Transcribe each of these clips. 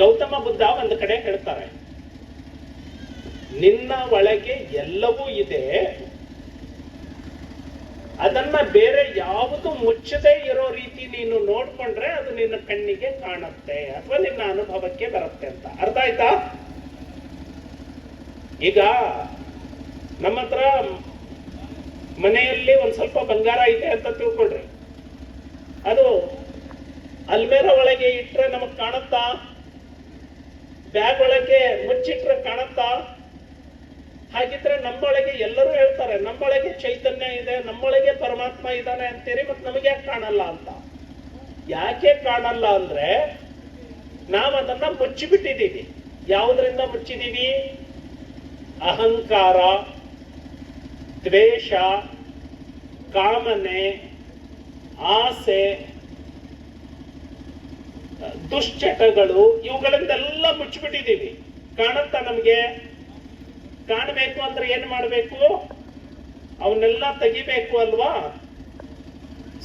ಗೌತಮ ಬುದ್ಧ ಒಂದು ಕಡೆ ಹೇಳ್ತಾರೆ, ನಿನ್ನ ಒಳಗೆ ಎಲ್ಲವೂ ಇದೆ, ಅದನ್ನ ಬೇರೆ ಯಾವುದು ಮುಚ್ಚದೆ ಇರೋ ರೀತಿ ನೀನು ನೋಡ್ಕೊಂಡ್ರೆ ಅದು ನಿನ್ನ ಕಣ್ಣಿಗೆ ಕಾಣುತ್ತೆ ಅಥವಾ ನಿನ್ನ ಅನುಭವಕ್ಕೆ ಬರುತ್ತೆ ಅಂತ. ಅರ್ಥ ಆಯ್ತಾ? ಈಗ ನಮ್ಮ ಹತ್ರ ಮನೆಯಲ್ಲಿ ಒಂದ್ ಸ್ವಲ್ಪ ಬಂಗಾರ ಇದೆ ಅಂತ ತಿಳ್ಕೊಳ್ರಿ ಅದು ಅಲ್ಮೇರ ಒಳಗೆ ಇಟ್ರೆ ನಮಗ್ ಕಾಣುತ್ತಾ? ಬ್ಯಾಗ್ ಒಳಗೆ ಮುಚ್ಚಿಟ್ರೆ ಕಾಣುತ್ತಾ? ಹಾಗಿದ್ರೆ ನಮ್ಮೊಳಗೆ ಎಲ್ಲರೂ ಹೇಳ್ತಾರೆ, ನಮ್ಮೊಳಗೆ ಚೈತನ್ಯ ಇದೆ, ನಮ್ಮೊಳಗೆ ಪರಮಾತ್ಮ ಇದ್ದಾನೆ ಅಂತೀರಿ ಮತ್ತೆ ನಮಗೆ ಯಾಕೆ ಕಾಣಲ್ಲ ಅಂತ? ಯಾಕೆ ಕಾಣಲ್ಲ ಅಂದ್ರೆ ನಾವು ಅದನ್ನ ಮುಚ್ಚಿಬಿಟ್ಟಿದ್ದೀವಿ ಯಾವುದರಿಂದ ಮುಚ್ಚಿದೀವಿ? ಅಹಂಕಾರ, ದ್ವೇಷ, ಕಾಮನೆ, ಆಸೆ ದುಶ್ಚಟಗಳು ಇವುಗಳಿಂದೆಲ್ಲ ಮುಚ್ಚಿಬಿಟ್ಟಿದ್ದೀವಿ. ಕಾಣುತ್ತಾ ನಮಗೆ ಕಾಣಬೇಕು ಅಂದ್ರೆ ಏನ್ ಮಾಡಬೇಕು? ಅವನ್ನೆಲ್ಲ ತೆಗಿಬೇಕು ಅಲ್ವಾ?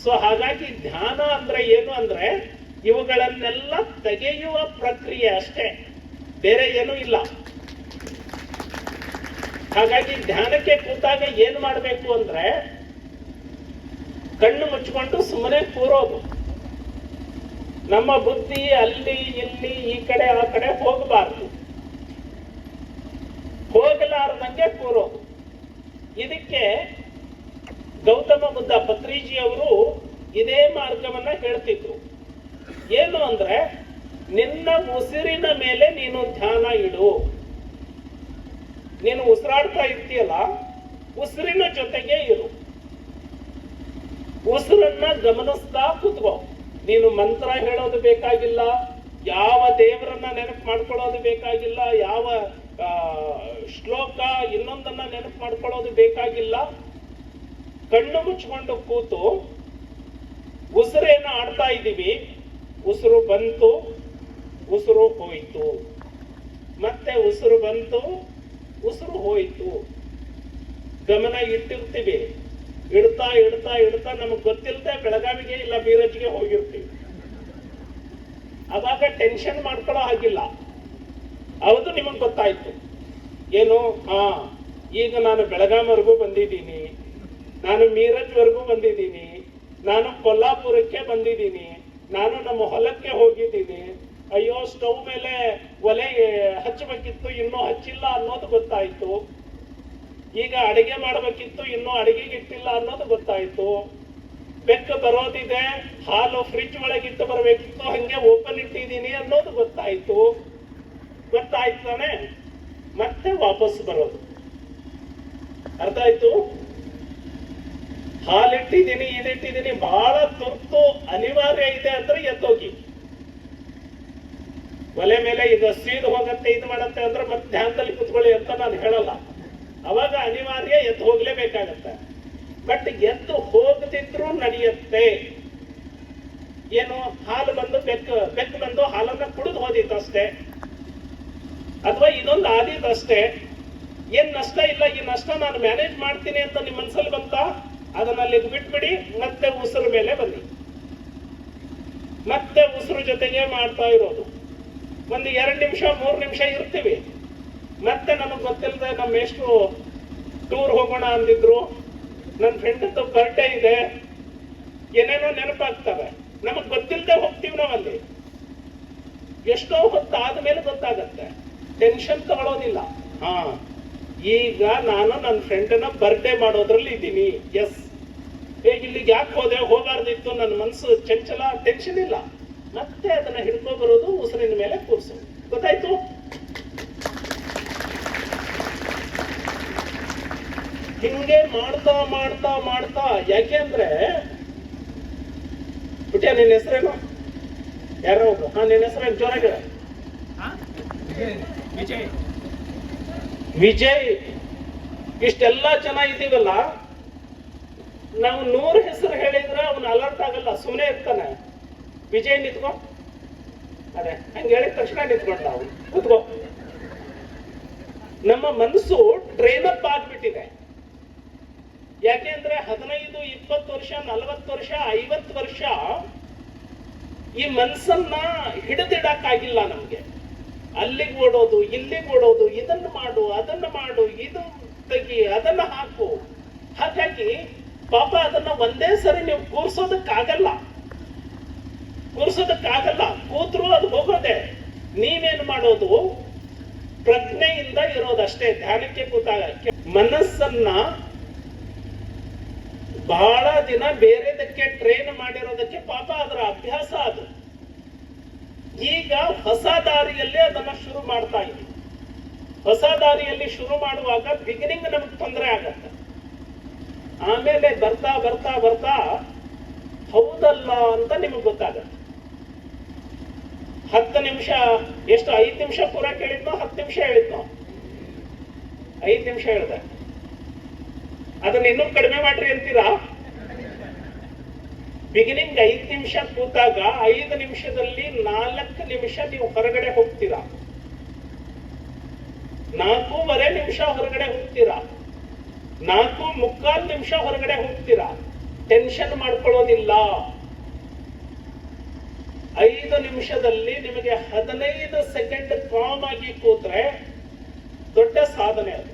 ಸೊ ಹಾಗಾಗಿ ಧ್ಯಾನ ಅಂದ್ರೆ ಏನು ಅಂದ್ರೆ ಇವುಗಳನ್ನೆಲ್ಲ ತೆಗೆಯುವ ಪ್ರಕ್ರಿಯೆ ಅಷ್ಟೇ. ಬೇರೆ ಏನೂ ಇಲ್ಲ. ಹಾಗಾಗಿ ಧ್ಯಾನಕ್ಕೆ ಕೂತಾಗ ಏನ್ ಮಾಡಬೇಕು ಅಂದ್ರೆ ಕಣ್ಣು ಮುಚ್ಕೊಂಡು ಸುಮ್ಮನೆ ಕೂರೋದು. ನಮ್ಮ ಬುದ್ಧಿ ಅಲ್ಲಿ, ಇಲ್ಲಿ, ಈ ಕಡೆ, ಆ ಕಡೆ ಹೋಗಬಾರ್ದು. ಹೋಗಲಾರದಂಗೆ ಕೂರೋ. ಇದಕ್ಕೆ ಗೌತಮ ಬುದ್ಧ ಪತ್ರಿಜಿ ಅವರು ಇದೇ ಮಾರ್ಗವನ್ನ ಹೇಳ್ತಿದ್ರು. ಏನು ಅಂದ್ರೆ, ನಿನ್ನ ಉಸಿರಿನ ಮೇಲೆ ನೀನು ಧ್ಯಾನ ಇಡು. ನೀನು ಉಸಿರಾಡ್ತಾ ಇರ್ತೀಯಲ್ಲ, ಉಸಿರಿನ ಜೊತೆಗೆ ಇರು. ಉಸಿರನ್ನ ಗಮನಿಸ್ತಾ ಕೂತ್ಕೋ. ನೀನು ಮಂತ್ರ ಹೇಳೋದು ಬೇಕಾಗಿಲ್ಲ, ಯಾವ ದೇವರನ್ನ ನೆನಪು ಮಾಡ್ಕೊಳ್ಳೋದು ಬೇಕಾಗಿಲ್ಲ, ಯಾವ ಶ್ಲೋಕ ಇನ್ನೊಂದನ್ನ ನೆನಪು ಮಾಡ್ಕೊಳ್ಳೋದು ಬೇಕಾಗಿಲ್ಲ. ಕಣ್ಣು ಮುಚ್ಕೊಂಡು ಕೂತು ಉಸಿರೇನ ಆಡ್ತಾ ಇದ್ದೀವಿ. ಉಸಿರು ಬಂತು, ಉಸಿರು ಹೋಯ್ತು. ಮತ್ತೆ ಉಸಿರು ಬಂತು, ಉಸಿರು ಹೋಯ್ತು. ಗಮನ ಇಟ್ಟಿರ್ತೀವಿ. ಇಡ್ತಾ ಇಡ್ತಾ ಇಡ್ತಾ ನಮಗ್ ಗೊತ್ತಿಲ್ಲದೆ ಬೆಳಗಾವಿಗೆ ಇಲ್ಲ ಬೀರಜ್ಗೆ ಹೋಗಿರ್ತೀವಿ. ಅವಾಗ ಟೆನ್ಷನ್ ಮಾಡ್ಕೊಳ್ಳೋ ಹಾಗಿಲ್ಲ. ಹೌದು, ನಿಮಗ್ ಗೊತ್ತಾಯ್ತು. ಏನು? ಹಾ ಈಗ ನಾನು ಬೆಳಗಾಂವರೆಗೂ ಬಂದಿದ್ದೀನಿ. ನಾನು ಮೀರಜ್ವರೆಗೂ ಬಂದಿದ್ದೀನಿ. ನಾನು ಕೊಲ್ಲಾಪುರಕ್ಕೆ ಬಂದಿದ್ದೀನಿ. ನಾನು ನಮ್ಮ ಹೊಲಕ್ಕೆ ಹೋಗಿದ್ದೀನಿ. ಅಯ್ಯೋ, ಸ್ಟವ್ ಮೇಲೆ ಒಲೆ ಹಚ್ಚಬೇಕಿತ್ತು, ಇನ್ನೂ ಹಚ್ಚಿಲ್ಲ ಅನ್ನೋದು ಗೊತ್ತಾಯ್ತು. ಈಗ ಅಡಿಗೆ ಮಾಡಬೇಕಿತ್ತು, ಇನ್ನೂ ಅಡಿಗೆಗೆ ಇಟ್ಟಿಲ್ಲ ಅನ್ನೋದು ಗೊತ್ತಾಯ್ತು. ಬೆಕ್ಕ ಬರೋದಿದೆ, ಹಾಲು ಫ್ರಿಜ್ ಒಳಗಿಟ್ಟು ಬರಬೇಕಿತ್ತು, ಹಂಗೆ ಓಪನ್ ಇಟ್ಟಿದ್ದೀನಿ ಅನ್ನೋದು ಗೊತ್ತಾಯ್ತು. ಗೊತ್ತಾಯ್ತು ತಾನೆ? ಮತ್ತೆ ವಾಪಸ್ ಬರೋದು. ಅರ್ಥ ಆಯ್ತು? ಹಾಲಿಟ್ಟಿದ್ದೀನಿ, ಇದಿಟ್ಟಿದ್ದೀನಿ ಬಹಳ ತುರ್ತು ಅನಿವಾರ್ಯ ಇದೆ ಅಂದ್ರೆ ಎದ್ದೋಗಿ. ಒಲೆ ಮೇಲೆ ಇದು ಸೀದು ಹೋಗತ್ತೆ, ಇದು ಮಾಡತ್ತೆ ಅಂದ್ರೆ ಮತ್ತೆ ಧ್ಯಾನದಲ್ಲಿ ಕುತ್ಕೊಳ್ಳಿ ಅಂತ ನಾನು ಹೇಳಲ್ಲ. ಅವಾಗ ಅನಿವಾರ್ಯ ಎದ್ದು ಹೋಗ್ಲೇಬೇಕಾಗತ್ತೆ. ಬಟ್ ಎದ್ದು ಹೋಗದಿದ್ರು ನಡೆಯುತ್ತೆ. ಏನು, ಹಾಲು ಬಂದು ಬೆಕ್ಕು ಬೆಕ್ಕು ಬಂದು ಹಾಲನ್ನ ಕುಡಿದು ಹೋದಿತ್ತು ಅಷ್ಟೇ. ಅಥವಾ ಇದೊಂದು ಅಷ್ಟೇ. ಏನ್ ನಷ್ಟ ಇಲ್ಲ, ಈ ನಷ್ಟ ನಾನು ಮ್ಯಾನೇಜ್ ಮಾಡ್ತೀನಿ ಅಂತ ನಿಮ್ಮ ಮನ್ಸಲ್ಲಿ ಬಂತ? ಅದನ್ನಲ್ಲಿ ಬಿಟ್ಬಿಡಿ, ಮತ್ತೆ ಉಸಿರು ಮೇಲೆ ಬನ್ನಿ. ಮತ್ತೆ ಉಸಿರು ಜೊತೆಗೆ ಮಾಡ್ತಾ ಇರೋದು. ಒಂದು ಎರಡು ನಿಮಿಷ, ಮೂರು ನಿಮಿಷ ಇರ್ತೀವಿ. ಮತ್ತೆ ನಮಗೆ ಗೊತ್ತಿಲ್ಲದೆ ನಮ್ಮ ಎಷ್ಟು ಟೂರ್ ಹೋಗೋಣ ಅಂದಿದ್ರು. ನನ್ನ ಫ್ರೆಂಡ್ ಬರ್ಡೇ ಇದೆ. ಏನೇನೋ ನೆನಪಾಗ್ತವೆ. ನಮಗ್ ಗೊತ್ತಿಲ್ಲದೆ ಹೋಗ್ತೀವಿ ನಾವಲ್ಲಿ ಎಷ್ಟೋ ಹೊತ್ತು ಆದ್ಮೇಲೆ ಗೊತ್ತಾಗತ್ತೆ. ಟೆನ್ಷನ್ ತಗೊಳ್ಳೋದಿಲ್ಲ ಹಾ. ಈಗ ನಾನು ನನ್ನ ಫ್ರೆಂಡನ್ನ ಬರ್ಡೇ ಮಾಡೋದ್ರಲ್ಲಿ ಇದ್ದೀನಿ. ಎಸ್ ಹೇಗೆ ಇಲ್ಲಿ ಯಾಕೆ ಹೋದೆ? ಹೋಗಾರ್ದಿತ್ತು ನನ್ನ ಮನಸ್ಸು ಚಂಚಲ ಟೆನ್ಷನ್ ಇಲ್ಲ. ಮತ್ತೆ ಅದನ್ನ ಹಿಡ್ಕೊ ಬರೋದು ಉಸಿರಿನ ಮೇಲೆ ಕೂರ್ಸೋದು ಗೊತ್ತಾಯ್ತು? ಹಿಂಗೆ ಮಾಡ್ತಾ ಮಾಡ್ತಾ ಮಾಡ್ತಾ ಯಾಕೆಂದ್ರೆ ಬಿಟ್ಯಾ ನಿನ್ನ ಹೆಸರೇನು? ಯಾರೋ ಒಬ್ರು. ಹಾ ನಿನ್ನ ಹೆಸರೇನು? ಜೋರಾಗ ವಿಜಯ್. ವಿಜಯ್. ಇಷ್ಟೆಲ್ಲ ಜನ ಇದ್ದೀವಲ್ಲ ನಾವು ನೂರ್ ಹೆಸರು ಹೇಳಿದ್ರೆ ಅವನು ಅಲರ್ಟ್ ಆಗಲ್ಲ ಸುಮ್ಮನೆ ಇರ್ತಾನೆ. ವಿಜಯ್ ನಿಂತ್ಕೋ. ಅದೇ ಹಂಗೆ ಹೇಳಿದ ತಕ್ಷಣ ನಿಂತ್ಕೊಂಡ ಅವನು ಕೂತ್ಕೋ. ನಮ್ಮ ಮನಸ್ಸು ಟ್ರೈನ್ ಅಪ್ ಆಗ್ಬಿಟ್ಟಿದೆ. ಯಾಕೆಂದ್ರೆ ಹದಿನೈದು, ಇಪ್ಪತ್ತು ವರ್ಷ, ನಲವತ್ತು ವರ್ಷ, ಐವತ್ತು ವರ್ಷ ಈ ಮನಸ್ಸನ್ನ ಹಿಡಿದಿಡಕ್ಕಾಗಿಲ್ಲ ನಮ್ಗೆ. ಅಲ್ಲಿಗೆ ಓಡೋದು, ಇಲ್ಲಿಗೆ ಓಡೋದು, ಇದನ್ನು ಮಾಡು, ಅದನ್ನು ಮಾಡು, ಇದು ತೆಗಿ, ಅದನ್ನ ಹಾಕು. ಹಾಗಾಗಿ ಪಾಪ ಅದನ್ನ ಒಂದೇ ಸರಿ ನೀವು ಕೂರ್ಸೋದಕ್ಕಾಗಲ್ಲ. ಕೂರ್ಸೋದಕ್ಕಾಗಲ್ಲ. ಕೂತ್ರು ಅದು ಹೋಗೋದೆ. ನೀವೇನು ಮಾಡೋದು? ಪ್ರಜ್ಞೆಯಿಂದ ಇರೋದಷ್ಟೇ. ಧ್ಯಾನಕ್ಕೆ ಕೂತಾಗ ಮನಸ್ಸನ್ನ ಬಹಳ ದಿನ ಬೇರೆದಕ್ಕೆ ಟ್ರೈನ್ ಮಾಡಿರೋದಕ್ಕೆ ಪಾಪ ಅದರ ಅಭ್ಯಾಸ ಅದು. ಈಗ ಹೊಸ ದಾರಿಯಲ್ಲಿ ಅದನ್ನ ಶುರು ಮಾಡ್ತಾ ಇದ್ದೀವಿ ಹೊಸ ದಾರಿಯಲ್ಲಿ ಶುರು ಮಾಡುವಾಗ ಬಿಗಿನಿಂಗ್ ನಮಗೆ ತೊಂದರೆ ಆಗತ್ತೆ. ಆಮೇಲೆ ಬರ್ತಾ ಬರ್ತಾ ಬರ್ತಾ ಹೌದಲ್ಲ ಅಂತ ನಿಮಗೆ ಗೊತ್ತಾಗತ್ತೆ. ಹತ್ತು ನಿಮಿಷ, ಎಷ್ಟು ಐದು ನಿಮಿಷ ಪೂರ ಕೇಳಿದ್ನೋ, ಹತ್ತು ನಿಮಿಷ ಹೇಳಿದ್ನೋ? ಐದು ನಿಮಿಷ ಹೇಳ್ದೆ. ಅದನ್ನ ಇನ್ನೂ ಕಡಿಮೆ ಮಾಡ್ರಿ ಅಂತೀರಾ? ಬಿಗಿನಿಂಗ್ ಐದು ನಿಮಿಷ ಕೂತಾಗ ಐದು ನಿಮಿಷದಲ್ಲಿ ನಾಲ್ಕು ನಿಮಿಷ ನೀವು ಹೊರಗಡೆ ಹೋಗ್ತೀರಾ? ನಾಲ್ಕೂವರೆ ನಿಮಿಷ ಹೊರಗಡೆ ಹೋಗ್ತೀರಾ? ನಾಲ್ಕು ಮುಕ್ಕಾಲು ನಿಮಿಷ ಹೊರಗಡೆ ಹೋಗ್ತೀರಾ? ಟೆನ್ಷನ್ ಮಾಡ್ಕೊಳ್ಳೋದಿಲ್ಲ. ಐದು ನಿಮಿಷದಲ್ಲಿ ನಿಮಗೆ ಹದಿನೈದು ಸೆಕೆಂಡ್ ಕಾಮ್ ಆಗಿ ಕೂತ್ರೆ ದೊಡ್ಡ ಸಾಧನೆ ಅದು.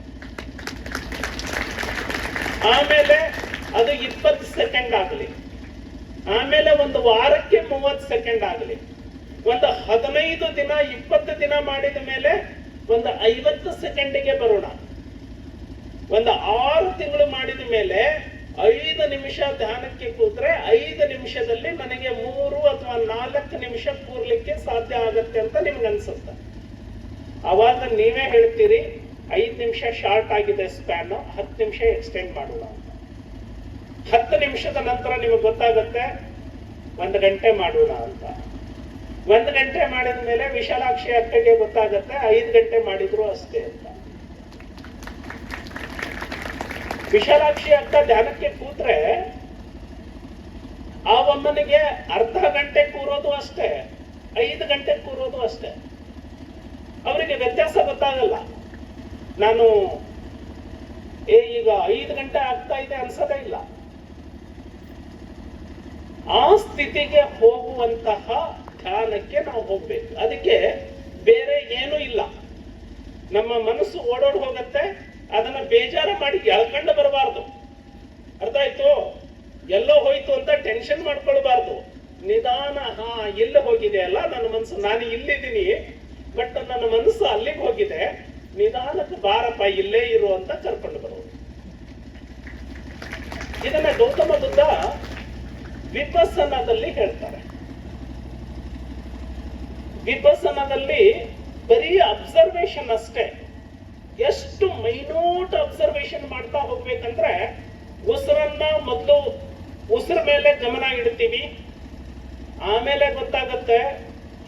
ಆಮೇಲೆ ಅದು ಇಪ್ಪತ್ತು ಸೆಕೆಂಡ್ ಆಗಲಿ. ಆಮೇಲೆ ಒಂದು ವಾರಕ್ಕೆ ಮೂವತ್ತು ಸೆಕೆಂಡ್ ಆಗಲಿ. ಒಂದು ಹದಿನೈದು ದಿನ, ಇಪ್ಪತ್ತು ದಿನ ಮಾಡಿದ ಮೇಲೆ ಒಂದು ಐವತ್ತು ಸೆಕೆಂಡಿಗೆ ಬರೋಣ. ಒಂದು ಆರು ತಿಂಗಳು ಮಾಡಿದ ಮೇಲೆ ಐದು ನಿಮಿಷ ಧ್ಯಾನಕ್ಕೆ ಕೂತ್ರೆ ಐದು ನಿಮಿಷದಲ್ಲಿ ನನಗೆ ಮೂರು ಅಥವಾ ನಾಲ್ಕು ನಿಮಿಷ ಕೂರ್ಲಿಕ್ಕೆ ಸಾಧ್ಯ ಆಗತ್ತೆ ಅಂತ ನಿಮ್ಗೆ ಅನ್ಸುತ್ತೆ. ಅವಾಗ ನೀವೇ ಹೇಳ್ತೀರಿ ಐದು ನಿಮಿಷ ಶಾರ್ಟ್ ಆಗಿದೆ ಸ್ಪ್ಯಾನ್, ಹತ್ತು ನಿಮಿಷ ಎಕ್ಸ್ಟೆಂಡ್ ಮಾಡೋಣ. ಹತ್ತು ನಿಮಿಷದ ನಂತರ ನಿಮಗೆ ಗೊತ್ತಾಗುತ್ತೆ, ಒಂದು ಗಂಟೆ ಮಾಡೋಣ ಅಂತ. ಒಂದು ಗಂಟೆ ಮಾಡಿದ ಮೇಲೆ ವಿಶಾಲಾಕ್ಷಿ ಅಕ್ಕಗೆ ಗೊತ್ತಾಗುತ್ತೆ, ಐದು ಗಂಟೆ ಮಾಡಿದ್ರು ಅಷ್ಟೇ ಅಂತ. ವಿಶಾಲಾಕ್ಷಿ ಅಕ್ಕ ಧ್ಯಾನಕ್ಕೆ ಕೂತ್ರೆ, ಆ ಒಮ್ಮನಿಗೆ ಅರ್ಧ ಗಂಟೆ ಕೂರೋದು ಅಷ್ಟೇ, ಐದು ಗಂಟೆ ಕೂರೋದು ಅಷ್ಟೇ. ಅವರಿಗೆ ವ್ಯತ್ಯಾಸ ಗೊತ್ತಾಗಲ್ಲ. ನಾನು, ಏ, ಈಗ ಐದು ಗಂಟೆ ಆಗ್ತಾ ಇದೆ ಅನ್ಸೋದೇ ಇಲ್ಲ. ಆ ಸ್ಥಿತಿಗೆ ಹೋಗುವಂತಹ ಧ್ಯಾನಕ್ಕೆ ನಾವು ಹೋಗ್ಬೇಕು. ಅದಕ್ಕೆ ಬೇರೆ ಏನೂ ಇಲ್ಲ. ನಮ್ಮ ಮನಸ್ಸು ಓಡೋಡ್ ಹೋಗತ್ತೆ, ಅದನ್ನ ಬೇಜಾರ ಮಾಡಿ ಎಳ್ಕೊಂಡು ಬರಬಾರ್ದು. ಅರ್ಥ ಆಯ್ತು ಎಲ್ಲೋ ಹೋಯ್ತು ಅಂತ ಟೆನ್ಷನ್ ಮಾಡ್ಕೊಳ್ಬಾರ್ದು. ನಿಧಾನ, ಹಾ, ಎಲ್ಲಿ ಹೋಗಿದೆ ಅಲ್ಲ, ನನ್ನ ಮನಸ್ಸು. ನಾನು ಇಲ್ಲಿದ್ದೀನಿ, ಬಟ್ ನನ್ನ ಮನಸ್ಸು ಅಲ್ಲಿಗೆ ಹೋಗಿದೆ. ನಿಧಾನಕ್ಕೆ ಬಾರಪ್ಪ, ಇಲ್ಲೇ ಇರು ಅಂತ ಕರ್ಕೊಂಡು ಬರೋದು ಇದನ್ನ ಗೌತಮ ಬುದ್ಧ ವಿಪಸ್ಸನದಲ್ಲಿ ಹೇಳ್ತಾರೆ. ವಿಪಸ್ಸನದಲ್ಲಿ ಬರೀ ಅಬ್ಸರ್ವೇಷನ್ ಅಷ್ಟೇ. ಎಷ್ಟು ಮೈನ್ಯೂಟ್ ಅಬ್ಸರ್ವೇಷನ್ ಮಾಡ್ತಾ ಹೋಗ್ಬೇಕಂದ್ರೆ ಉಸಿರನ್ನ ಮೊದಲು ಉಸಿರ ಮೇಲೆ ಗಮನ ಇಡ್ತೀವಿ. ಆಮೇಲೆ ಗೊತ್ತಾಗತ್ತೆ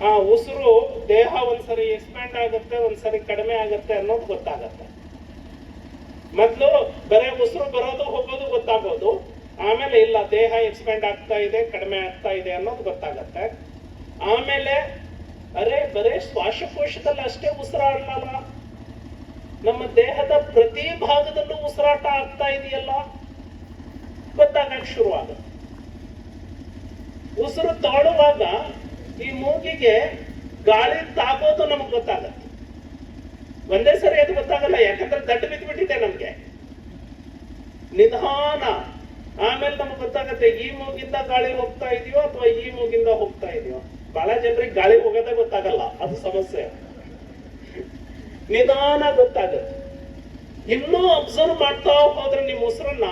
ಹಾ ಉಸಿರು ದೇಹ ಒಂದ್ಸರಿ ಎಕ್ಸ್ಪ್ಯಾಂಡ್ ಆಗುತ್ತೆ, ಒಂದ್ಸರಿ ಕಡಿಮೆ ಆಗುತ್ತೆ ಅನ್ನೋದು ಗೊತ್ತಾಗತ್ತೆ. ಮೊದಲು ಬರೇ ಉಸಿರು ಬರೋದು ಹೋಗೋದು ಗೊತ್ತಾಗೋದು, ಆಮೇಲೆ ಇಲ್ಲ, ದೇಹ ಎಕ್ಸ್ಪ್ಯಾಂಡ್ ಆಗ್ತಾ ಇದೆ, ಕಡಿಮೆ ಆಗ್ತಾ ಇದೆ ಅನ್ನೋದು ಗೊತ್ತಾಗತ್ತೆ. ಆಮೇಲೆ, ಅರೆ, ಬರೇ ಶ್ವಾಸಕೋಶದಲ್ಲಿ ಅಷ್ಟೇ ಉಸಿರಾಡಲ್ಲ ನಮ್ಮ ದೇಹದ ಪ್ರತಿ ಭಾಗದಲ್ಲೂ ಉಸಿರಾಟ ಆಗ್ತಾ ಇದೆಯಲ್ಲ? ಗೊತ್ತಾಗಕ್ಕೆ ಶುರುವಾಗ ಉಸಿರು ತಾಳುವಾಗ ಈ ಮೂಗಿಗೆ ಗಾಳಿ ತಾಗೋದು ನಮಗೆ ಗೊತ್ತಾಗತ್ತೆ. ಒಂದೇ ಸರಿ ಅದು ಗೊತ್ತಾಗಲ್ಲ, ಯಾಕಂದ್ರೆ ದಡ್ಡ ಬಿದ್ದ್ಬಿಟ್ಟಿದೆ ನಮ್ಗೆ. ನಿಧಾನ. ಆಮೇಲೆ ನಮ್ಗೆ ಗೊತ್ತಾಗತ್ತೆ, ಈ ಮೂಗಿಂದ ಗಾಳಿ ಹೋಗ್ತಾ ಇದೆಯೋ ಅಥವಾ ಈ ಮೂಗಿಂದ ಹೋಗ್ತಾ ಇದೆಯೋ? ಬಹಳ ಜನರಿಗೆ ಗಾಳಿ ಹೋಗೋದೇ ಗೊತ್ತಾಗಲ್ಲ, ಅದು ಸಮಸ್ಯೆ. ನಿಧಾನ ಗೊತ್ತಾಗುತ್ತೆ. ಇನ್ನೂ ಅಬ್ಸರ್ವ್ ಮಾಡ್ತಾ ಹೋದ್ರೆ ನಿಮ್ಮ ಉಸಿರನ್ನ,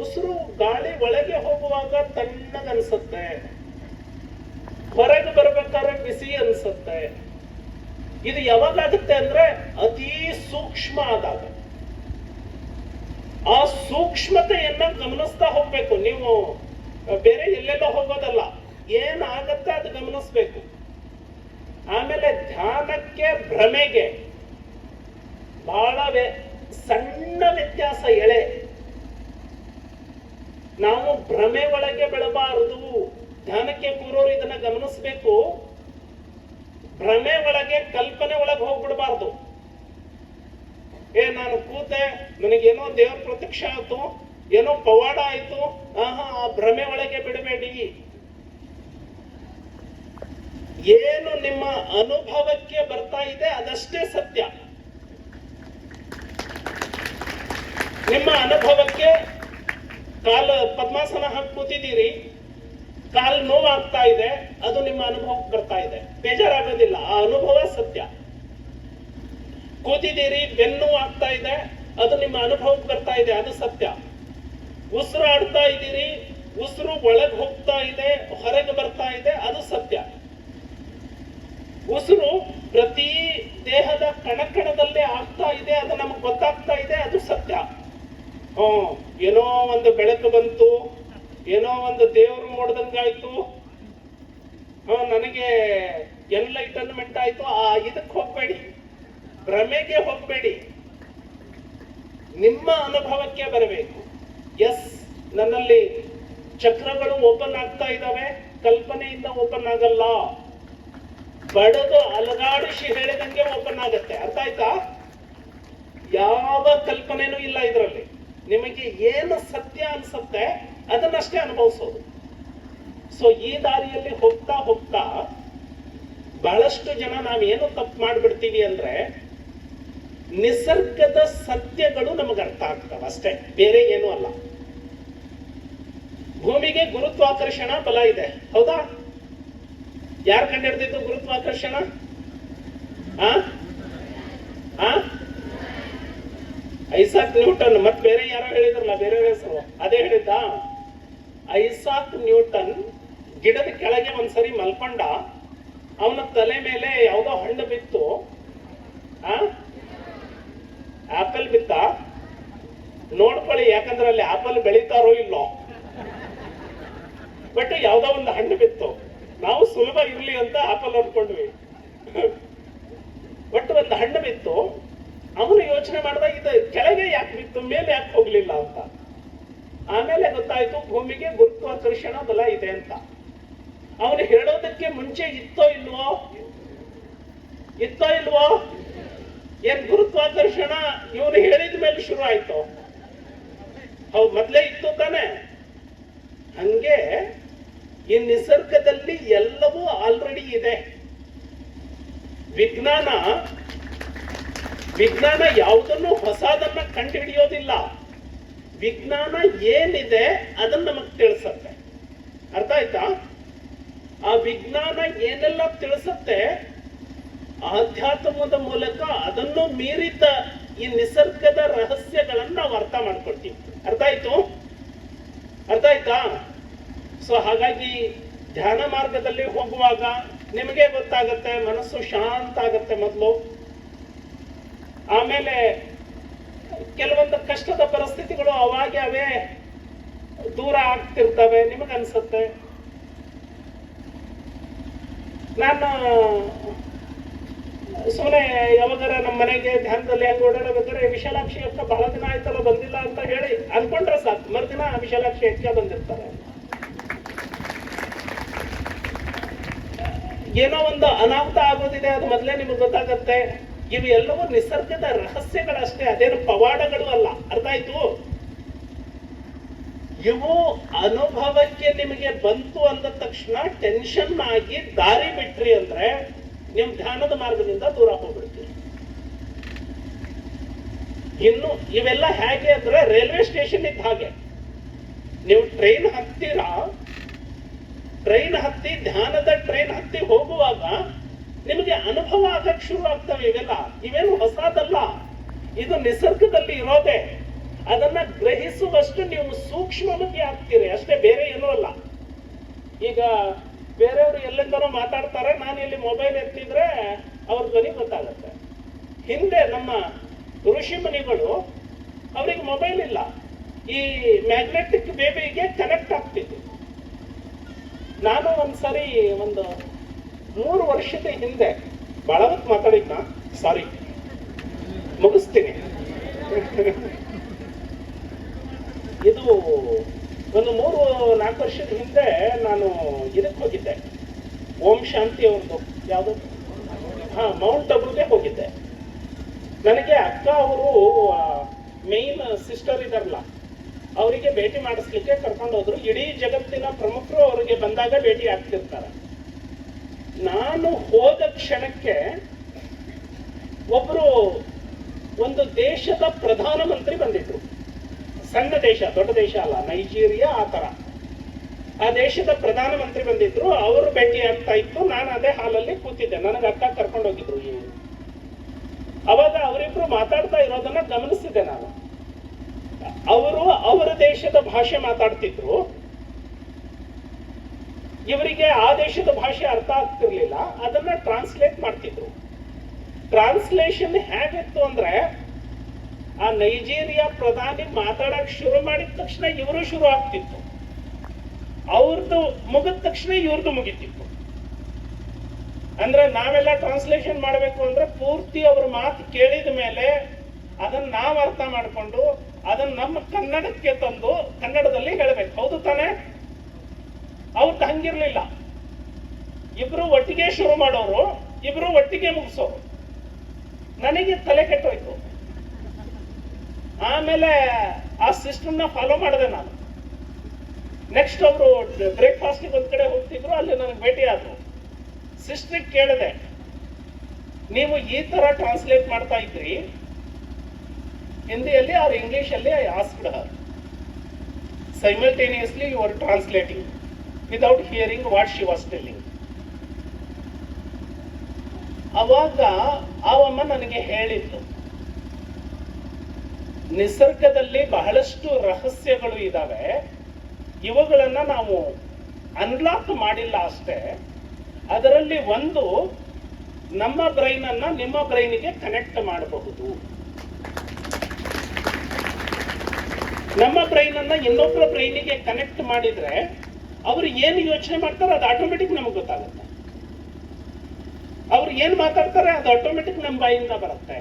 ಉಸಿರು ಗಾಳಿ ಒಳಗೆ ಹೋಗುವಾಗ ತಣ್ಣಗ ಅನ್ಸುತ್ತೆ ಹೊರಗೆ ಬರ್ಬೇಕಾದ್ರೆ ಬಿಸಿ ಅನ್ಸುತ್ತೆ. ಇದು ಯಾವಾಗ ಆಗುತ್ತೆ ಅಂದ್ರೆ ಅತಿ ಸೂಕ್ಷ್ಮ ಆದಾಗ. ಆ ಸೂಕ್ಷ್ಮತೆಯನ್ನ ಗಮನಿಸ್ತಾ ಹೋಗ್ಬೇಕು. ನೀವು ಬೇರೆ ಎಲ್ಲೆಲ್ಲೋ ಹೋಗೋದಲ್ಲ ಏನಾಗತ್ತೆ ಅದು ಗಮನಿಸ್ಬೇಕು. ಆಮೇಲೆ ಧ್ಯಾನಕ್ಕೆ ಭ್ರಮೆಗೆ ಬಹಳ ಸಣ್ಣ ವ್ಯತ್ಯಾಸ ಎಳೆ. ನಾವು ಭ್ರಮೆ ಒಳಗೆ ಬೆಳಬಾರದು. ಧ್ಯಾನಕ್ಕೆ ಕೂರೋರು ಇದನ್ನ ಗಮನಿಸ್ಬೇಕು. ಭ್ರಮೆ ಒಳಗೆ ಕಲ್ಪನೆ ಒಳಗೆ ಹೋಗ್ಬಿಡಬಾರ್ದು. ಏ, ನಾನು ಕೂತೆ, ನನಗೇನೋ ದೇವ್ರ ಪ್ರತ್ಯಕ್ಷ ಆಯ್ತು, ಏನೋ ಪವಾಡ ಆಯ್ತು, ಆಹಾ, ಆ ಭ್ರಮೆ ಒಳಗೆ ಬಿಡಬೇಡಿ. ಏನು ನಿಮ್ಮ ಅನುಭವಕ್ಕೆ ಬರ್ತಾ ಇದೆ ಅದಷ್ಟೇ ಸತ್ಯ. ನಿಮ್ಮ ಅನುಭವಕ್ಕೆ ಕಾಲ, ಪದ್ಮಾಸನ ಹಾಕಿ ಕೂತಿದ್ದೀರಿ. ಕಾಲು ನೋವಾಗ್ತಾ ಇದೆ, ಅದು ನಿಮ್ಮ ಅನುಭವಕ್ಕೆ ಬರ್ತಾ ಇದೆ. ಬೇಜಾರಾಗೋದಿಲ್ಲ, ಆ ಅನುಭವ ಸತ್ಯ. ಕೂತಿದ್ದೀರಿ, ಬೆನ್ನು ಆಗ್ತಾ ಇದೆ, ಅದು ನಿಮ್ಮ ಅನುಭವಕ್ಕೆ ಬರ್ತಾ ಇದೆ, ಅದು ಸತ್ಯ. ಉಸಿರಾಡ್ತಾ ಇದ್ದೀರಿ, ಉಸಿರು ಒಳಗೆ ಹೋಗ್ತಾ ಇದೆ, ಹೊರಗೆ ಬರ್ತಾ ಇದೆ, ಅದು ಸತ್ಯ. ಉಸಿರು ಪ್ರತಿ ದೇಹದ ಕಣಕಣದಲ್ಲೇ ಆಗ್ತಾ ಇದೆ, ಅದು ನಮಗೆ ಗೊತ್ತಾಗ್ತಾ ಇದೆ, ಅದು ಸತ್ಯ. ಹ್ಮ್, ಏನೋ ಒಂದು ಬೆಳಕು ಬಂತು ಏನೋ ಒಂದು ದೇವರು ನೋಡ್ದಂಗಾಯ್ತು. ನನಗೆ ಎನ್ಲೈಟನ್ಮೆಂಟ್ ಆಯ್ತು. ಆ, ಇದಕ್ಕೆ ಹೋಗ್ಬೇಡಿ. ಭ್ರಮೆಗೆ ಹೋಗ್ಬೇಡಿ. ನಿಮ್ಮ ಅನುಭವಕ್ಕೆ ಬರಬೇಕು. ಎಸ್ ನನ್ನಲ್ಲಿ ಚಕ್ರಗಳು ಓಪನ್ ಆಗ್ತಾ ಇದ್ದಾವೆ. ಕಲ್ಪನೆಯಿಂದ ಓಪನ್ ಆಗಲ್ಲ. ಬಡದು ಅಲಗಾಡಿಸಿ ಹೇಳಿದಂಗೆ ಓಪನ್ ಆಗತ್ತೆ. ಅರ್ಥ ಆಯ್ತಾ? ಯಾವ ಕಲ್ಪನೆನೂ ಇಲ್ಲ ಇದರಲ್ಲಿ. ನಿಮಗೆ ಏನು ಸತ್ಯ ಅನ್ಸುತ್ತೆ? ಅದನ್ನಷ್ಟೇ ಅನುಭವಿಸೋದು. ಸೊ ಈ ದಾರಿಯಲ್ಲಿ ಹೋಗ್ತಾ ಹೋಗ್ತಾ ಬಹಳಷ್ಟು ಜನ ನಾವೇನು ತಪ್ಪು ಮಾಡಿಬಿಡ್ತೀವಿ ಅಂದ್ರೆ ನಿಸರ್ಗದ ಸತ್ಯಗಳು ನಮಗೆ ಅರ್ಥ ಆಗ್ತವೆ ಅಷ್ಟೇ. ಬೇರೆ ಏನೂ ಅಲ್ಲ. ಭೂಮಿಗೆ ಗುರುತ್ವಾಕರ್ಷಣ ಬಲ ಇದೆ. ಹೌದಾ? ಯಾರು ಕಂಡಿಡ್ದಿದ್ದು ಗುರುತ್ವಾಕರ್ಷಣ? ಆ? ಐಸಾಕ್ ನ್ಯೂಟನ್, ಮತ್ತೆ ಬೇರೆ ಯಾರೋ ಹೇಳಿದ್ರಲ್ಲ ಬೇರೆ ಹೆಸರು. ಅದೇ ಹೇಳಿದ್ದ? ಐಸಾಕ್ ನ್ಯೂಟನ್ ಗಿಡದ ಕೆಳಗೆ ಒಂದ್ಸರಿ ಮಲ್ಕೊಂಡ, ಅವನ ತಲೆ ಮೇಲೆ ಯಾವ್ದೋ ಹಣ್ಣು ಬಿತ್ತು. ಆಪಲ್ ಬಿತ್ತ? ನೋಡ್ಕೊಳ್ಳಿ ಯಾಕಂದ್ರೆ ಅಲ್ಲಿ ಆಪಲ್ ಬೆಳೀತಾರೋ ಇಲ್ಲೋ. ಬಟ್ ಯಾವ್ದೋ ಒಂದು ಹಣ್ಣು ಬಿತ್ತು. ನಾವು ಸುಲಭ ಇರ್ಲಿ ಅಂತ ಆಪಲ್ ಅನ್ಕೊಂಡ್ವಿ ಬಟ್ ಒಂದು ಹಣ್ಣು ಬಿತ್ತು. ಅವನು ಯೋಚನೆ ಮಾಡ್ದ, ಇದು ಕೆಳಗೆ ಯಾಕೆ ಬಿತ್ತು, ಮೇಲೆ ಯಾಕೆ ಹೋಗ್ಲಿಲ್ಲ ಅಂತ. ಆಮೇಲೆ ಗೊತ್ತಾಯ್ತು, ಭೂಮಿಗೆ ಗುರುತ್ವಾಕರ್ಷಣ ಬಲ ಇದೆ ಅಂತ. ಅವನು ಹೇಳೋದಕ್ಕೆ ಮುಂಚೆ ಇತ್ತೋ ಇಲ್ವೋ? ಇತ್ತೋ ಇಲ್ವೋ? ಏನ್ ಗುರುತ್ವಾಕರ್ಷಣ ಇವನು ಹೇಳಿದ ಮೇಲೆ ಶುರು ಆಯ್ತು. ಹೌದು, ಮೊದ್ಲೇ ಇತ್ತು ತಾನೆ. ಹಂಗೆ ಈ ನಿಸರ್ಗದಲ್ಲಿ ಎಲ್ಲವೂ ಆಲ್ರೆಡಿ ಇದೆ. ವಿಜ್ಞಾನ ವಿಜ್ಞಾನ ಯಾವುದನ್ನು ಹೊಸದನ್ನ ಕಂಡುಹಿಡಿಯೋದಿಲ್ಲ. ವಿಜ್ಞಾನ ಏನಿದೆ ಅದನ್ನ ನಮಗ್ ತಿಳಿಸತ್ತೆ. ಅರ್ಥ ಆಯ್ತಾ? ಆ ವಿಜ್ಞಾನ ಏನೆಲ್ಲ ತಿಳಿಸತ್ತೆ, ಆಧ್ಯಾತ್ಮದ ಮೂಲಕ ಅದನ್ನು ಮೀರಿದ ಈ ನಿಸರ್ಗದ ರಹಸ್ಯಗಳನ್ನ ನಾವು ಅರ್ಥ ಮಾಡ್ಕೊಳ್ತೀವಿ. ಅರ್ಥ ಆಯ್ತು? ಅರ್ಥ ಆಯ್ತಾ? ಸೊ ಹಾಗಾಗಿ ಧ್ಯಾನ ಮಾರ್ಗದಲ್ಲಿ ಹೋಗುವಾಗ ನಿಮಗೆ ಗೊತ್ತಾಗತ್ತೆ, ಮನಸ್ಸು ಶಾಂತ ಆಗತ್ತೆ ಮೊದಲು. ಆಮೇಲೆ ಕೆಲವೊಂದು ಕಷ್ಟದ ಪರಿಸ್ಥಿತಿಗಳು ಅವಾಗೆ ಅವೇ ದೂರ ಆಗ್ತಿರ್ತವೆ. ನಿಮಗನ್ಸುತ್ತೆ ನಾನು ಸುಮ್ಮನೆ ಯಾವಾಗಾರ ನಮ್ಮ ಮನೆಗೆ ಧ್ಯಾನದಲ್ಲಿ ಹೆಂಗ್ ಓಡಾಡಬೇಕಾದ್ರೆ ವಿಶಾಲಾಕ್ಷಿ ಅಕ್ಕ ಬಹಳ ದಿನ ಆಯ್ತಲ್ಲ, ಬಂದಿಲ್ಲ ಅಂತ ಹೇಳಿ ಅನ್ಕೊಂಡ್ರೆ ಸಾಕು. ಮರುದಿನ ವಿಶಾಲಾಕ್ಷಿ ಅಕ್ಕ ಬಂದಿರ್ತಾರೆ. ಏನೋ ಒಂದು ಅನಾಹುತ ಆಗೋದಿದೆ, ಅದು ಮೊದಲೇ ನಿಮಗೆ ಗೊತ್ತಾಗತ್ತೆ. ಇವು ಎಲ್ಲವೂ ನಿಸರ್ಗದ ರಹಸ್ಯಗಳಷ್ಟೇ, ಅದೇನು ಪವಾಡಗಳು ಅಲ್ಲ. ಅರ್ಥ ಆಯ್ತು? ಇವು ಅನುಭವಕ್ಕೆ ನಿಮಗೆ ಬಂತು ಅಂದ ತಕ್ಷಣ ಟೆನ್ಷನ್ ಆಗಿ ದಾರಿ ಬಿಟ್ರಿ ಅಂದ್ರೆ ನಿಮ್ ಧ್ಯಾನದ ಮಾರ್ಗದಿಂದ ದೂರ ಹೋಗ್ಬಿಡ್ತೀರಿ. ಇನ್ನು ಇವೆಲ್ಲ ಹೇಗೆ ಅಂದ್ರೆ ರೈಲ್ವೆ ಸ್ಟೇಷನ್ ಇದ್ದ ಹಾಗೆ. ನೀವು ಟ್ರೈನ್ ಹತ್ತೀರಾ, ಟ್ರೈನ್ ಹತ್ತಿ, ಧ್ಯಾನದ ಟ್ರೈನ್ ಹತ್ತಿ ಹೋಗುವಾಗ ನಿಮಗೆ ಅನುಭವ ಆಗಕ್ಕೆ ಶುರು ಆಗ್ತವೆ ಇವೆಲ್ಲ. ಇವೇನು ಹೊಸದಲ್ಲ. ಇದು ನಿಸರ್ಗದಲ್ಲಿ ಇರೋದೆ. ಅದನ್ನ ಗ್ರಹಿಸುವಷ್ಟು ನೀವು ಸೂಕ್ಷ್ಮಮತಿ ಆಗ್ತೀರಿ. ಅಷ್ಟೇ ಬೇರೆ ಏನೂ ಅಲ್ಲ. ಈಗ ಬೇರೆಯವರು ಎಲ್ಲಿಂದನೋ ಮಾತಾಡ್ತಾರೆ. ನಾನು ಇಲ್ಲಿ ಮೊಬೈಲ್ ಎತ್ತಿದ್ರೆ ಅವ್ರ ಧ್ವನಿ ಗೊತ್ತಾಗತ್ತೆ. ಹಿಂದೆ ನಮ್ಮ ಋಷಿ ಮುನಿಗಳು ಅವ್ರಿಗೆ ಮೊಬೈಲ್ ಇಲ್ಲ. ಈ ಮ್ಯಾಗ್ನೆಟಿಕ್ ಬೇಬಿಗೆ ಕನೆಕ್ಟ್ ಆಗ್ತಿತ್ತು. ನಾನು ಒಂದ್ಸರಿ ಒಂದು ಮೂರು ವರ್ಷದ ಹಿಂದೆ ಬಹಳ ಹೊತ್ತು ಮಾತಾಡಿದ್ನ? ಸಾರಿ ಮುಗಿಸ್ತೀನಿ. ಇದು ಒಂದು ಮೂರು, ನಾಲ್ಕು ವರ್ಷದ ಹಿಂದೆ ನಾನು ಇದಕ್ಕೆ ಹೋಗಿದ್ದೆ. ಓಂ ಶಾಂತಿ ಅವ್ರದ್ದು. ಯಾವುದು? ಹಾ ಮೌಂಟ್ ಅಬುಗೆ ಹೋಗಿದ್ದೆ. ನನಗೆ ಅಕ್ಕ ಅವರು ಮೇನ್ ಸಿಸ್ಟರ್ ಇದಾರಲ್ಲ, ಅವರಿಗೆ ಭೇಟಿ ಮಾಡಿಸ್ಲಿಕ್ಕೆ ಕರ್ಕೊಂಡು ಹೋದ್ರು ಇಡೀ ಜಗತ್ತಿನ ಪ್ರಮುಖರು ಅವರಿಗೆ ಬಂದಾಗ ಭೇಟಿ ಆಗ್ತಿರ್ತಾರೆ. ನಾನು ಹೋದ ಕ್ಷಣಕ್ಕೆ ಒಬ್ರು ಒಂದು ದೇಶದ ಪ್ರಧಾನಮಂತ್ರಿ ಬಂದಿದ್ರು. ಸಣ್ಣ ದೇಶ, ದೊಡ್ಡ ದೇಶ ಅಲ್ಲ, ನೈಜೀರಿಯಾ ಆ ತರ. ಆ ದೇಶದ ಪ್ರಧಾನಮಂತ್ರಿ ಬಂದಿದ್ರು, ಅವರು ಭೇಟಿ ಆಗ್ತಾ ಇತ್ತು, ನಾನು ಅದೇ ಹಾಲಲ್ಲಿ ಕೂತಿದ್ದೆ. ನನಗೆ ಅಕ್ಕ ಕರ್ಕೊಂಡು ಹೋಗಿದ್ರು ಈ ಅವಾಗ ಅವರಿಬ್ರು ಮಾತಾಡ್ತಾ ಇರೋದನ್ನ ಗಮನಿಸಿದೆ ನಾನು. ಅವರು ಅವರ ದೇಶದ ಭಾಷೆ ಮಾತಾಡ್ತಿದ್ರು. ಇವರಿಗೆ ಆ ದೇಶದ ಭಾಷೆ ಅರ್ಥ ಆಗ್ತಿರ್ಲಿಲ್ಲ, ಅದನ್ನ ಟ್ರಾನ್ಸ್ಲೇಟ್ ಮಾಡ್ತಿದ್ರು. ಟ್ರಾನ್ಸ್ಲೇಷನ್ ಹೇಗಿತ್ತು ಅಂದ್ರೆ, ಆ ನೈಜೀರಿಯಾ ಪ್ರಧಾನಿ ಮಾತಾಡಕ್ ಶುರು ಮಾಡಿದ ತಕ್ಷಣ ಇವರು ಶುರು ಆಗ್ತಿತ್ತು. ಅವ್ರದ್ದು ಮುಗಿದ ತಕ್ಷಣ ಇವ್ರದ್ದು ಮುಗಿತಿತ್ತು. ಅಂದ್ರೆ ನಾವೆಲ್ಲ ಟ್ರಾನ್ಸ್ಲೇಷನ್ ಮಾಡಬೇಕು ಅಂದ್ರೆ ಪೂರ್ತಿ ಅವ್ರ ಮಾತು ಕೇಳಿದ ಮೇಲೆ ಅದನ್ನ ನಾವು ಅರ್ಥ ಮಾಡ್ಕೊಂಡು ಅದನ್ನ ನಮ್ಮ ಕನ್ನಡಕ್ಕೆ ತಂದು ಕನ್ನಡದಲ್ಲಿ ಹೇಳ್ಬೇಕು. ಹೌದು ತಾನೇ? ಅವ್ರದ್ದು ಹಂಗಿರ್ಲಿಲ್ಲ. ಇಬ್ರು ಒಟ್ಟಿಗೆ ಶುರು ಮಾಡೋರು, ಇಬ್ರು ಒಟ್ಟಿಗೆ ಮುಗಿಸೋರು. ನನಗೆ ತಲೆ ಕೆಟ್ಟೋಯ್ತು. ಆಮೇಲೆ ಆ ಸಿಸ್ಟಮ್ನ ಫಾಲೋ ಮಾಡಿದೆ ನಾನು. ನೆಕ್ಸ್ಟ್ ಅವರು ಬ್ರೇಕ್ಫಾಸ್ಟ್ಗೆ ಒಂದ್ ಕಡೆ ಹೋಗ್ತಿದ್ರು, ಅಲ್ಲಿ ನನಗೆ ಭೇಟಿ ಆದ್ರು. ಸಿಸ್ಟರ್ ಕೇಳಿದೆ, ನೀವು ಈ ತರ ಟ್ರಾನ್ಸ್ಲೇಟ್ ಮಾಡ್ತಾ ಇದ್ರಿ. ಹಿಂದಿಯಲ್ಲಿ ಅವ್ರ ಇಂಗ್ಲೀಷಲ್ಲಿ ಆಸ್ಬಿಡ simultaneously you translating without hearing what she was telling ಅವಾಗ ಅವಮ್ಮ ನನಗೆ ಹೇಳಿದ್ದು, ನಿಸರ್ಗದಲ್ಲಿ ಬಹಳಷ್ಟು ರಹಸ್ಯಗಳು ಇದಾವೆ. ಇವುಗಳನ್ನು ನಾವು ಅನ್ಲಾಕ್ ಮಾಡಿಲ್ಲ ಅಷ್ಟೇ. ಅದರಲ್ಲಿ ಒಂದು ನಮ್ಮ ಬ್ರೈನ್ ಅನ್ನ ನಿಮ್ಮ ಬ್ರೈನಿಗೆ ಕನೆಕ್ಟ್ ಮಾಡಬಹುದು. ನಮ್ಮ ಬ್ರೈನ್ ಅನ್ನ ಇನ್ನೊಬ್ಬರ ಬ್ರೈನಿಗೆ ಕನೆಕ್ಟ್ ಮಾಡಿದ್ರೆ ಅವರು ಏನು ಯೋಚನೆ ಮಾಡ್ತಾರೆ ಅದು ಆಟೋಮೆಟಿಕ್ ನಮಗೆ ಗೊತ್ತಾಗುತ್ತೆ. ಅವ್ರು ಏನ್ ಮಾತಾಡ್ತಾರೆ ಅದು ಆಟೋಮೆಟಿಕ್ ನಮ್ಮ ಬಾಯಿಂದ ಬರುತ್ತೆ.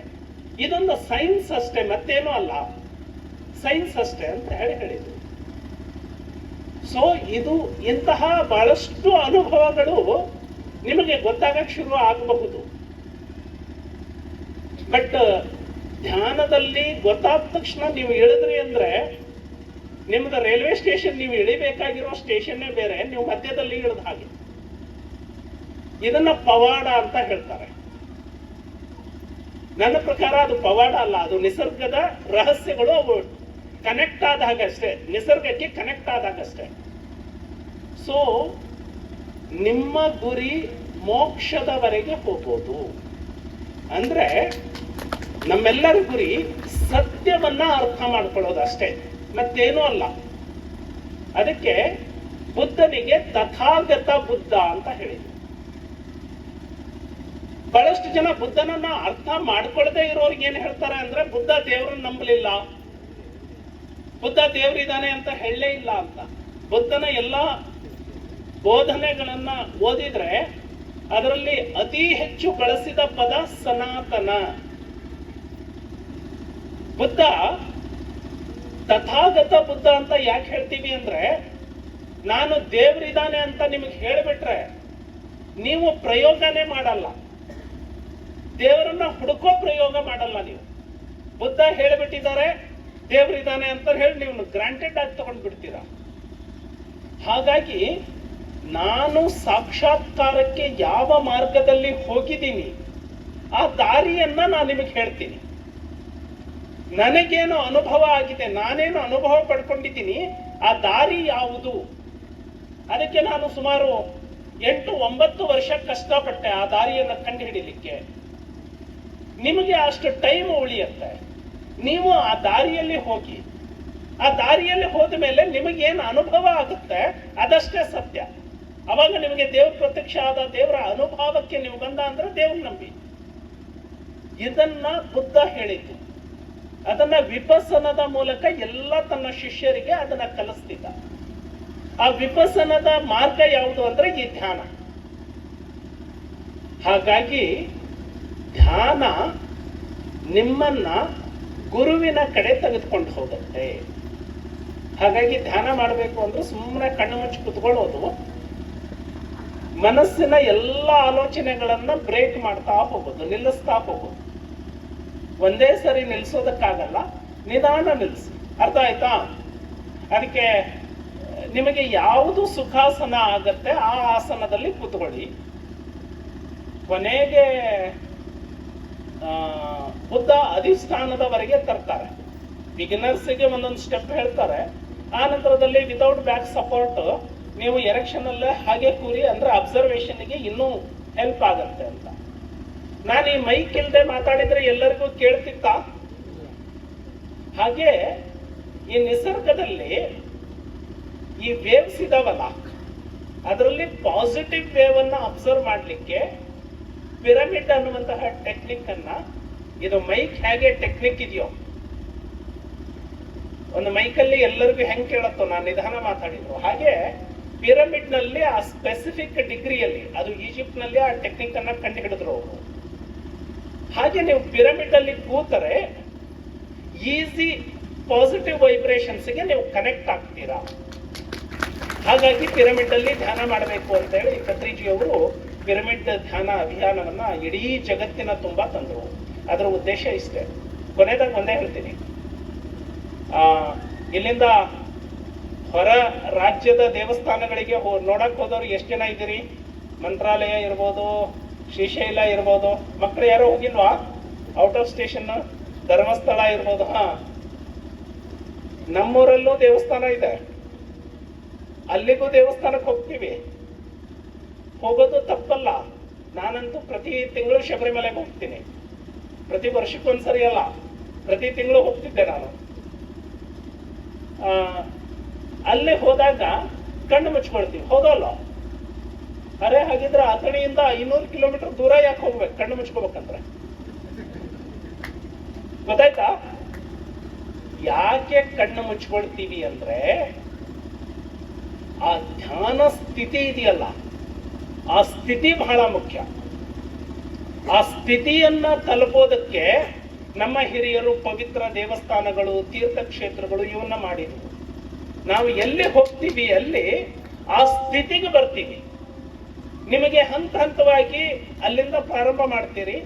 ಇದೊಂದು ಸೈನ್ಸ್ ಅಷ್ಟೇ, ಮತ್ತೇನೂ ಅಲ್ಲ. ಸೈನ್ಸ್ ಅಷ್ಟೇ ಅಂತ ಹೇಳಿ ಹೇಳಿದ್ರು. ಸೊ ಇದು ಇಂತಹ ಬಹಳಷ್ಟು ಅನುಭವಗಳು ನಿಮಗೆ ಗೊತ್ತಾಗಕ್ಕೆ ಶುರು ಆಗಬಹುದು. ಬಟ್ ಧ್ಯಾನದಲ್ಲಿ ಗೊತ್ತಾದ ತಕ್ಷಣ ನೀವು ಹೇಳಿದ್ರಿ ಅಂದ್ರೆ ನಿಮ್ದು ರೈಲ್ವೆ ಸ್ಟೇಷನ್ ನೀವು ಇಳಿಬೇಕಾಗಿರೋ ಸ್ಟೇಷನ್ನೇ ಬೇರೆ, ನೀವು ಮಧ್ಯದಲ್ಲಿ ಇಳಿದ ಹಾಗೆ. ಇದನ್ನ ಪವಾಡ ಅಂತ ಹೇಳ್ತಾರೆ. ನನ್ನ ಪ್ರಕಾರ ಅದು ಪವಾಡ ಅಲ್ಲ, ಅದು ನಿಸರ್ಗದ ರಹಸ್ಯಗಳು ಅವು ಕನೆಕ್ಟ್ ಆದಾಗಷ್ಟೇ ನಿಸರ್ಗಕ್ಕೆ ಕನೆಕ್ಟ್ ಆದಾಗಷ್ಟೇ ಸೊ ನಿಮ್ಮ ಗುರಿ ಮೋಕ್ಷದವರೆಗೆ ಹೋಗೋದು ಅಂದ್ರೆ ನಮ್ಮೆಲ್ಲರ ಗುರಿ ಸತ್ಯವನ್ನ ಅರ್ಥ ಮಾಡ್ಕೊಳ್ಳೋದು ಅಷ್ಟೇ. ಮತ್ತೇನೂ ಅಲ್ಲ. ಅದಕ್ಕೆ ಬುದ್ಧನಿಗೆ ತಥಾಗತ ಬುದ್ಧ ಅಂತ ಹೇಳಿದ್ರು. ಬಹಳಷ್ಟು ಜನ ಬುದ್ಧನನ್ನ ಅರ್ಥ ಮಾಡ್ಕೊಳ್ಳದೆ ಇರೋರಿಗೆ ಏನ್ ಹೇಳ್ತಾರೆ ಅಂದ್ರೆ, ಬುದ್ಧ ದೇವರನ್ನ ನಂಬಲಿಲ್ಲ. ಬುದ್ಧ ದೇವರಿದ್ದಾನೆ ಅಂತ ಹೇಳಲೇ ಇಲ್ಲ ಅಂತ. ಬುದ್ಧನ ಎಲ್ಲ ಬೋಧನೆಗಳನ್ನ ಓದಿದ್ರೆ ಅದರಲ್ಲಿ ಅತಿ ಹೆಚ್ಚು ಬಳಸಿದ ಪದ ಸನಾತನ. ಬುದ್ಧ ತಥಾಗತ ಬುದ್ಧ ಅಂತ ಯಾಕೆ ಹೇಳ್ತೀವಿ ಅಂದ್ರೆ, ನಾನು ದೇವರಿದ್ದಾನೆ ಅಂತ ನಿಮಗೆ ಹೇಳಿಬಿಟ್ರೆ, ನೀವು ಪ್ರಯೋಗನೇ ಮಾಡಲ್ಲ. ದೇವರನ್ನ ಹುಡುಕೋ ಪ್ರಯೋಗ ಮಾಡಲ್ಲ ನೀವು. ಬುದ್ಧ ಹೇಳಿಬಿಟ್ಟಿದ್ದಾರೆ, ದೇವರಿದ್ದಾನೆ ಅಂತ ಹೇಳಿ ನೀವು ಗ್ರಾಂಟೆಡ್ ಆಗಿ ತಗೊಂಡು ಬಿಡ್ತೀರಾ ಹಾಗಾಗಿ, ನಾನು ಸಾಕ್ಷಾತ್ಕಾರಕ್ಕೆ ಯಾವ ಮಾರ್ಗದಲ್ಲಿ ಹೋಗಿದ್ದೀನಿ, ಆ ದಾರಿಯನ್ನ ನಾನು ನಿಮಗೆ ಹೇಳ್ತೀನಿ. ನನಗೇನು ಅನುಭವ ಆಗಿದೆ, ನಾನೇನು ಅನುಭವ ಪಡ್ಕೊಂಡಿದ್ದೀನಿ, ಆ ದಾರಿ ಯಾವುದು? ಅದಕ್ಕೆ ನಾನು ಸುಮಾರು ಎಂಟು ಒಂಬತ್ತು ವರ್ಷ ಕಷ್ಟಪಟ್ಟೆ ಆ ದಾರಿಯನ್ನು ಕಂಡುಹಿಡಿಲಿಕ್ಕೆ. ನಿಮಗೆ ಅಷ್ಟು ಟೈಮ್ ಉಳಿಯುತ್ತೆ. ನೀವು ಆ ದಾರಿಯಲ್ಲಿ ಹೋಗಿ, ಆ ದಾರಿಯಲ್ಲಿ ಹೋದ ಮೇಲೆ ನಿಮಗೇನು ಅನುಭವ ಆಗುತ್ತೆ? ಅದಷ್ಟೇ ಸತ್ಯ. ಅವಾಗ ನಿಮಗೆ ದೇವ್ರ ಪ್ರತ್ಯಕ್ಷ ಆದ ದೇವರ ಅನುಭವಕ್ಕೆ ನೀವು ಬಂದ ಅಂದ್ರೆ ದೇವ್ರ ನಂಬಿ. ಇದನ್ನ ಬುದ್ಧ ಹೇಳಿದ್ದು. ಅದನ್ನ ವಿಪಸನದ ಮೂಲಕ ಎಲ್ಲ ತನ್ನ ಶಿಷ್ಯರಿಗೆ ಅದನ್ನ ಕಲಿಸ್ತಿದ್ದ. ಆ ವಿಪಸನದ ಮಾರ್ಗ ಯಾವುದು ಅಂದ್ರೆ ಈ ಧ್ಯಾನ. ಹಾಗಾಗಿ ಧ್ಯಾನ ನಿಮ್ಮನ್ನ ಗುರುವಿನ ಕಡೆ ತೆಗೆದುಕೊಂಡು ಹೋಗುತ್ತೆ. ಹಾಗಾಗಿ ಧ್ಯಾನ ಮಾಡಬೇಕು ಅಂದ್ರೆ ಸುಮ್ಮನೆ ಕಣ್ಣು ಮುಚ್ಚಿ ಕುತ್ಕೊಳ್ಳೋದು. ಮನಸ್ಸಿನ ಎಲ್ಲ ಆಲೋಚನೆಗಳನ್ನ ಬ್ರೇಕ್ ಮಾಡ್ತಾ ಹೋಗೋದು, ನಿಲ್ಲಿಸ್ತಾ ಹೋಗೋದು. ಒಂದೇ ಸರಿ ನಿಲ್ಲಿಸೋದಕ್ಕಾಗಲ್ಲ ನಿಧಾನ ನಿಲ್ಲಿಸಿ ಅರ್ಥ ಆಯ್ತಾ? ಅದಕ್ಕೆ, ನಿಮಗೆ ಯಾವುದು ಸುಖಾಸನ ಆಗತ್ತೆ, ಆ ಆಸನದಲ್ಲಿ ಕೂತ್ಕೊಳ್ಳಿ. ಕೊನೆಗೆ ಬುದ್ಧ ಅಧಿಷ್ಠಾನದವರೆಗೆ ತರ್ತಾರೆ. ಬಿಗಿನರ್ಸಿಗೆ ಒಂದೊಂದು ಸ್ಟೆಪ್ ಹೇಳ್ತಾರೆ. ಆ ನಂತರದಲ್ಲಿ ವಿತೌಟ್ ಬ್ಯಾಕ್ ಸಪೋರ್ಟ್ ನೀವು ಎರೆಕ್ಷನ್ ಅಲ್ಲೇ ಹಾಗೆ ಕೂರಿ, ಅಂದ್ರೆ ಅಬ್ಸರ್ವೇಷನ್ಗೆ ಇನ್ನೂ ಹೆಲ್ಪ್ ಆಗತ್ತೆ ಅಂತ. ನಾನು ಈ ಮೈಕ್ ಇಲ್ಲದೆ ಮಾತಾಡಿದ್ರೆ ಎಲ್ಲರಿಗೂ ಕೇಳ್ತಿತ್ತ? ಹಾಗೆ ಈ ನಿಸರ್ಗದಲ್ಲಿ ಈ ವೇವ್ಸ್ ಇದಾವಲ್ಲ, ಅದರಲ್ಲಿ ಪಾಸಿಟಿವ್ ವೇವ್ ಅನ್ನ ಅಬ್ಸರ್ವ್ ಮಾಡಲಿಕ್ಕೆ ಪಿರಮಿಡ್ ಅನ್ನುವಂತಹ ಟೆಕ್ನಿಕ್ ಅನ್ನ, ಇದು ಮೈಕ್ ಹೇಗೆ ಟೆಕ್ನಿಕ್ ಇದೆಯೋ? ಒಂದು ಮೈಕಲ್ಲಿ ಎಲ್ಲರಿಗೂ ಹೆಂಗ್ ಕೇಳತ್ತೋ? ನಾನು ನಿಧಾನ ಮಾತಾಡಿದ್ರು. ಹಾಗೆ ಪಿರಮಿಡ್ನಲ್ಲಿ ಆ ಸ್ಪೆಸಿಫಿಕ್ ಡಿಗ್ರಿಯಲ್ಲಿ ಅದು ಈಜಿಪ್ಟ್ನಲ್ಲಿ ಆ ಟೆಕ್ನಿಕ್ ಅನ್ನ ಕಂಡು ಹಿಡಿದ್ರು ಅವರು. ಹಾಗೆ ನೀವು ಪಿರಮಿಡ್ ಅಲ್ಲಿ ಕೂತರೆ ಈಸಿ ಪಾಸಿಟಿವ್ ವೈಬ್ರೇಷನ್ಸ್ಗೆ ನೀವು ಕನೆಕ್ಟ್ ಆಗ್ತೀರಾ. ಹಾಗಾಗಿ ಪಿರಮಿಡ್ ಅಲ್ಲಿ ಧ್ಯಾನ ಮಾಡಬೇಕು ಅಂತ ಹೇಳಿ ಕತ್ರಿಜಿ ಅವರು ಪಿರಮಿಡ್ ಧ್ಯಾನ ಅಭಿಯಾನವನ್ನ ಇಡೀ ಜಗತ್ತಿನ ತುಂಬಾ ತಂದರು. ಅದರ ಉದ್ದೇಶ ಇಷ್ಟೇ. ಕೊನೆದಾಗ ಒಂದೇ ಹೇಳ್ತೀನಿ. ಆ, ಇಲ್ಲಿಂದ ಹೊರ ರಾಜ್ಯದ ದೇವಸ್ಥಾನಗಳಿಗೆ ನೋಡಕ್ ಹೋದವ್ರು ಎಷ್ಟು ಜನ ಇದ್ದೀರಿ? ಮಂತ್ರಾಲಯ ಇರ್ಬೋದು ಶ್ರೀಶೈಲ ಇರ್ಬೋದು. ಮಕ್ಕಳು ಯಾರೋ ಹೋಗಿಲ್ವಾ? ಔಟ್ ಆಫ್ ಸ್ಟೇಷನ್ ಧರ್ಮಸ್ಥಳ ಇರ್ಬೋದು, ಹಾ. ನಮ್ಮೂರಲ್ಲೂ ದೇವಸ್ಥಾನ ಇದೆ. ಅಲ್ಲಿಗೂ ದೇವಸ್ಥಾನಕ್ಕೆ ಹೋಗ್ತೀವಿ. ಹೋಗೋದು ತಪ್ಪಲ್ಲ. ನಾನಂತೂ ಪ್ರತಿ ತಿಂಗಳು ಶಬರಿಮಲೆಗೆ ಹೋಗ್ತೀನಿ. ಪ್ರತಿ ವರ್ಷಕ್ಕೊಂದ್ಸರಿ ಅಲ್ಲ, ಪ್ರತಿ ತಿಂಗಳು ಹೋಗ್ತಿದ್ದೆ ನಾನು. ಅಲ್ಲಿ ಹೋದಾಗ ಕಣ್ಣು ಮುಚ್ಕೊಳ್ತೀವಿ. ಹೌದಲ್ಲ ಅರೆ ಹಾಗಿದ್ರೆ ಅಥಣಿಯಿಂದ ಇನ್ನೂರು ಕಿಲೋಮೀಟರ್ ದೂರ ಯಾಕೆ ಹೋಗ್ಬೇಕು? ಕಣ್ಣು ಮುಚ್ಕೋಬೇಕಂದ್ರೆ. ಗೊತ್ತಾಯ್ತಾ? ಯಾಕೆ ಕಣ್ಣು ಮುಚ್ಕೊಳ್ತೀವಿ ಅಂದ್ರೆ ಆ ಧ್ಯಾನ ಸ್ಥಿತಿ ಇದೆಯಲ್ಲ, ಆ ಸ್ಥಿತಿ ಬಹಳ ಮುಖ್ಯ. ಆ ಸ್ಥಿತಿಯನ್ನ ತಲುಪೋದಕ್ಕೆ ನಮ್ಮ ಹಿರಿಯರು ಪವಿತ್ರ ದೇವಸ್ಥಾನಗಳು, ತೀರ್ಥಕ್ಷೇತ್ರಗಳು ಇವನ್ನ ಮಾಡಿದ್ರು. ನಾವು ಎಲ್ಲಿ ಹೋಗ್ತೀವಿ ಅಲ್ಲಿ ಆ ಸ್ಥಿತಿಗೆ ಬರ್ತೀವಿ. ನಿಮಗೆ ಹಂತ ಹಂತವಾಗಿ ಅಲ್ಲಿಂದ ಪ್ರಾರಂಭ ಮಾಡ್ತೀರಿ.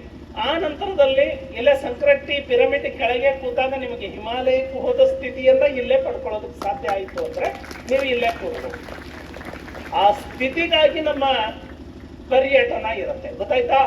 ಆ ನಂತರದಲ್ಲಿ ಇಲ್ಲೇ ಸಂಕ್ರಟ್ಟಿ ಪಿರಮಿಡ್ ಕೆಳಗೆ ಕೂತಾಗ ನಿಮಗೆ ಹಿಮಾಲಯಕ್ಕೆ ಹೋದ ಸ್ಥಿತಿಯನ್ನ ಇಲ್ಲೇ ಪಡ್ಕೊಳ್ಳೋದಕ್ಕೆ ಸಾಧ್ಯ ಆಯಿತು ಅಂದ್ರೆ ನೀವು ಇಲ್ಲೇ ಕೂರ್ಬೋದು ಆ ಸ್ಥಿತಿಗಾಗಿ ನಮ್ಮ ಪರ್ಯಟನ ಇರುತ್ತೆ. ಗೊತ್ತಾಯ್ತಾ?